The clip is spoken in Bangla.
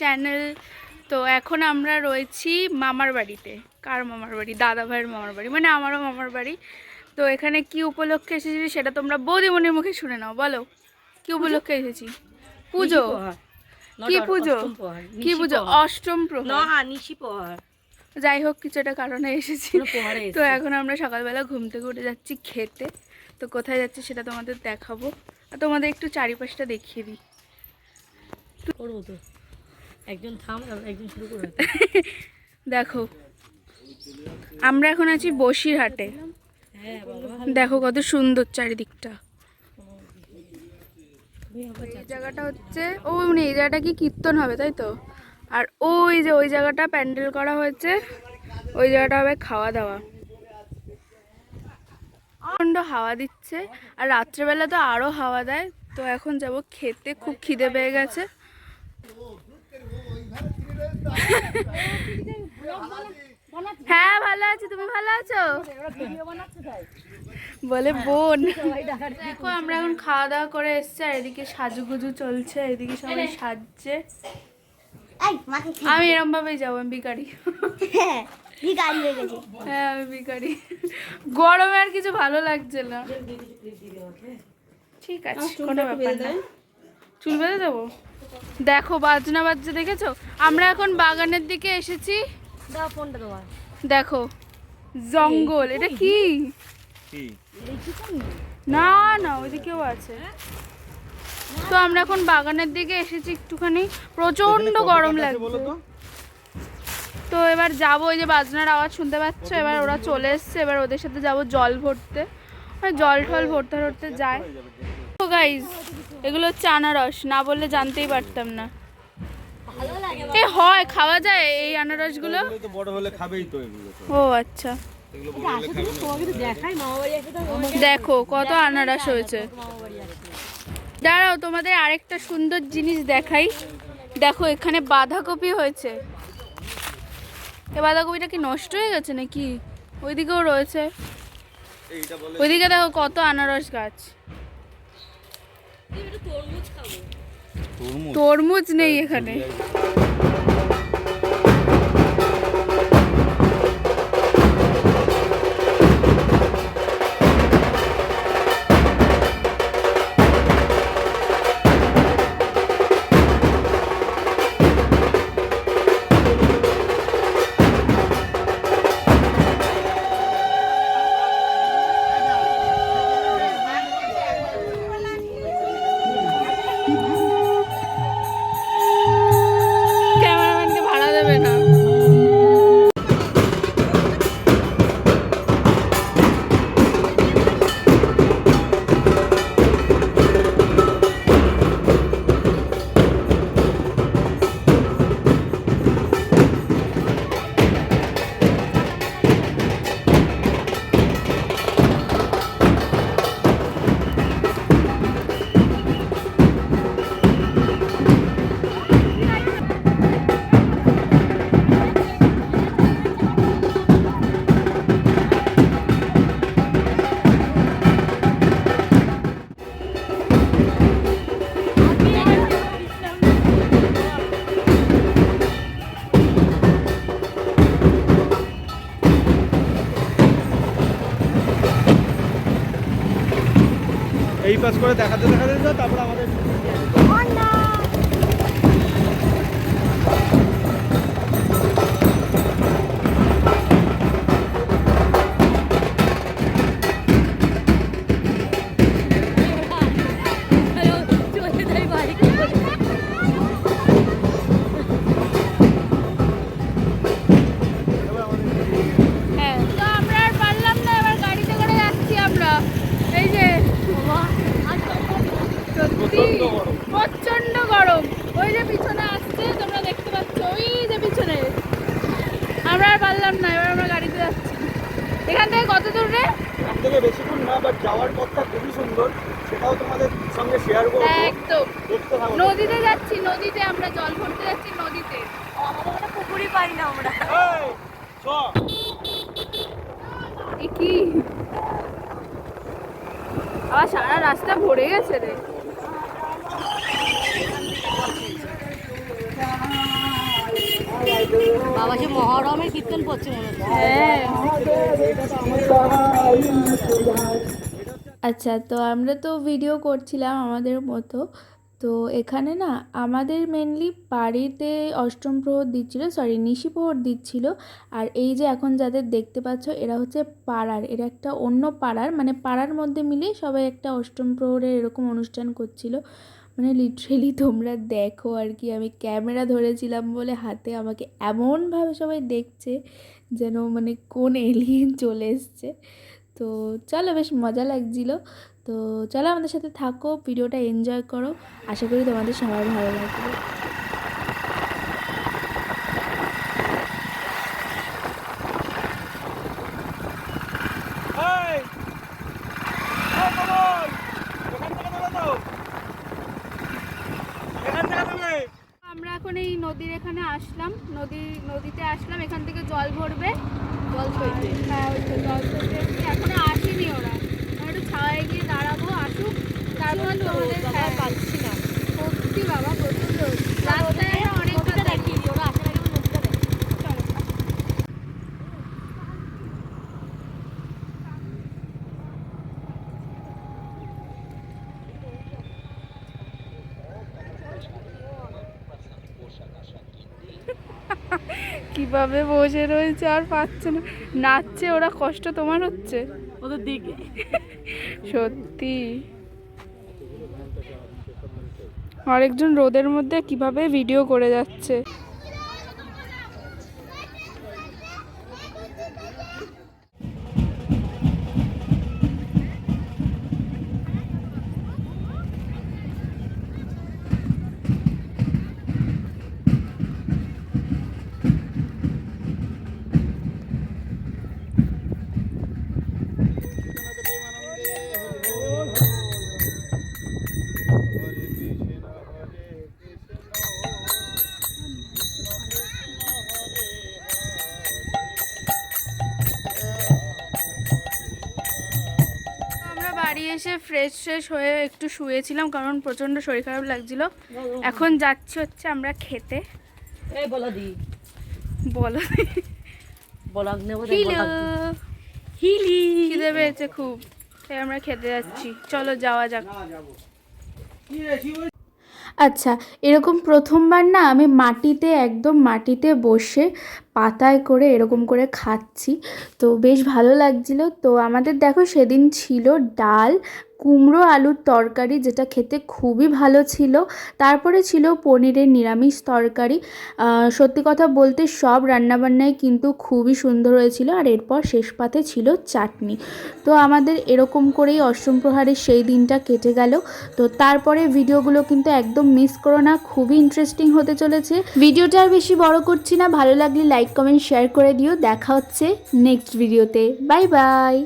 চ্যানেল তো এখন আমরা রয়েছি মামার বাড়িতে। কার মামার বাড়ি? দাদা ভাইয়ের মামার বাড়ি। মানে আমারও মামার বাড়ি। তো এখানে কি উপলক্ষে এসেছি সেটা তোমরা বৌদিমণির মুখে শুনে নাও বলো। কি উপলক্ষে এসেছি? পুজো? কি পুজো? কি পুজো? অষ্টম প্রহর নিশি যাই হোক কিছু একটা কারণে এসেছি। তো এখন আমরা সকালবেলা ঘুম থেকে উঠে যাচ্ছি খেতে। তো কোথায় যাচ্ছি সেটা তোমাদের দেখাবো। আর তোমাদের একটু চারিপাশটা দেখিয়ে দিই। করব তো। একজন থাম একজন শুরু করে দেখো আমরা এখন আছি বসিরহাটে। হ্যাঁ দেখো কত সুন্দর চারিদিকটা। এই জায়গাটা হচ্ছে ও মানে এই জায়গাটা কি কীর্তন হবে তাই তো? আর ওই যে ওই জায়গাটা প্যান্ডেল করা হয়েছে ওই জায়গাটা হবে খাওয়া দাওয়া প্রচণ্ড হাওয়া দিচ্ছে আর রাত্রেবেলা তো আরও হাওয়া দেয় তো এখন যাব খেতে খুব খিদে পেয়ে গেছে। হ্যাঁ ভালো আছি। তুমি ভালো আছো? বলে বোন। দেখো আমরা এখন খাওয়া দাওয়া করে এসছি আর এদিকে সাজুগুজু চলছে এদিকে সবাই সাজছে। আমি এরম ভাবেই যাব আমি বিকারি ভিকারি হ্যাঁ আমি বিকারি গরমে আর কিছু ভালো লাগছে না। ঠিক আছে কোনো ব্যাপার না। চুল বেঁধে দেবো? দেখো বাজনা বাজছে দেখেছ? আমরা এখন বাগানের দিকে এসেছি। দাও ফোনটা তোমার। দেখো জঙ্গল। এটা কি? না না ওইদিকেও আছে। তো আমরা এখন বাগানের দিকে এসেছি একটুখানি। প্রচণ্ড গরম লাগছে। তো? এবার যাব ওই যে বাজনার আওয়াজ শুনতে পাচ্ছ? এবার ওরা চলে এসছে। এবার ওদের সাথে যাব জল ভরতে। জল টল ভরতে ভরতে যায়। তো গাইজ এগুলো হচ্ছে আনারস না বললে জানতেই পারতাম না। এ হয় খাওয়া যায় এই আনারসগুলো? তো বড় হলে খাবেই তো এগুলো ও আচ্ছা। দেখো কত আনারস হয়েছে। দাঁড়াও তোমাদের আরেকটা সুন্দর জিনিস দেখাই। দেখো এখানে বাঁধাকপি হয়েছে। এ বাঁধাকপিটা কি নষ্ট হয়ে গেছে নাকি? ওইদিকেও রয়েছে। ওইদিকে দেখো কত আনারস গাছ। তরমুজ তরমুজ নেই এখানে পাস করে দেখাতে দেখাতে তারপর আমাদের এখান থেকে কত দূর রে? এর বেশি দূর না বাট যাওয়ার পথটা খুবই সুন্দর। সেটাও তোমাদের সঙ্গে শেয়ার করব। একদম। নদীতে যাচ্ছি নদীতে আমরা জল ভরতে যাচ্ছি নদীতে। আমরা পুকুরই পাই না আমরা। এই, চ। এ কি? আবার সারা রাস্তা ভরে গেছে রে। বাবা সে মহরমের কীর্তন করছে আচ্ছা তো আমরা তো ভিডিও করছিলাম আমাদের মতো। তো এখানে না, আমাদের মেনলি বাড়িতে অষ্টম প্রহর দিচ্ছিল সরি নিশি প্রহর দিচ্ছিল। আর এই যে এখন যাদের দেখতে পাচ্ছ, এরা হচ্ছে পাড়ার, এরা একটা অন্য পাড়ার মানে পাড়ার মধ্যে মিলে সবাই একটা অষ্টম প্রহরের এরকম অনুষ্ঠান করছিল। মানে লিটারেলি তোমরা দেখো আর কি, আমি ক্যামেরা ধরেছিলাম বলে হাতে আমাকে এমনভাবে সবাই দেখছে যেন মানে কোন এলিয়েন চলে এসছে। তো চলো বেশ মজা লাগছিল। তো চলো আমাদের সাথে থাকো ভিডিওটা এনজয় করো। আশা করি তোমাদের সবাই ভালো লাগবে এই! ও কমল! এখান থেকে বেরো তো। এখান থেকে তুমি। আমরা এখন এই নদীর এখানে আসলাম নদী নদীতে আসলাম এখান থেকে জল ভরবে। জল সইতে হ্যাঁ জল ভরবে। এখনও আসেনি ওরা আমরা একটু ছাওয়ায় গিয়ে দাঁড়াবো আসুক তারপর তোমাদের হ্যাঁ, পাচ্ছি না সত্যি বাবা প্রচণ্ড রাস্তায় আমরা অনেকটা নদীটা দেখিয়ে দিই ওরা আসার আগে আমার নদীটা দেখ চলো কীভাবে বসে রয়েছে আর পাচ্ছে না। নাচছে ওরা কষ্ট তোমার হচ্ছে? ওদের দিকে। সত্যি। আরেকজন রোদের মধ্যে কীভাবে ভিডিও করে যাচ্ছে? এসে ফ্রেশ ফ্রেশ হয়ে একটু শুয়েছিলাম কারণ প্রচণ্ড শরীর খারাপ লাগছিল। এখন যাচ্ছি হচ্ছে আমরা খেতে। এই বলা দি। বলো হিলো। খিদে পেয়েছে খুব। তাই আমরা খেতে যাচ্ছি। চলো যাওয়া যাক? আচ্ছা এরকম প্রথমবার না আমি মাটিতে, একদম মাটিতে বসে পাতায় করে এরকম করে খাচ্ছি। তো বেশ ভালো লাগছিল। তো আমাদের দেখো সেদিন ছিল ডাল কুমড়ো আলুর তরকারি, যেটা খেতে খুবই ভালো ছিল। তারপরে ছিল পনিরের নিরামিষ তরকারি। সত্যি কথা বলতে সব রান্নাবান্নাই কিন্তু খুবই সুন্দর হয়েছিল আর এরপর শেষ পাতে ছিল চাটনি। তো আমাদের এরকম করেই অষ্টম প্রহারের সেই দিনটা কেটে গেল। তো তারপরে ভিডিওগুলো কিন্তু একদম মিস করো না, খুবই ইন্টারেস্টিং হতে চলেছে। ভিডিওটা আর বেশি বড় করছি না, ভালো লাগলে লাইক কমেন্ট শেয়ার করে দিও। দেখা হচ্ছে নেক্সট ভিডিওতে বাই বাই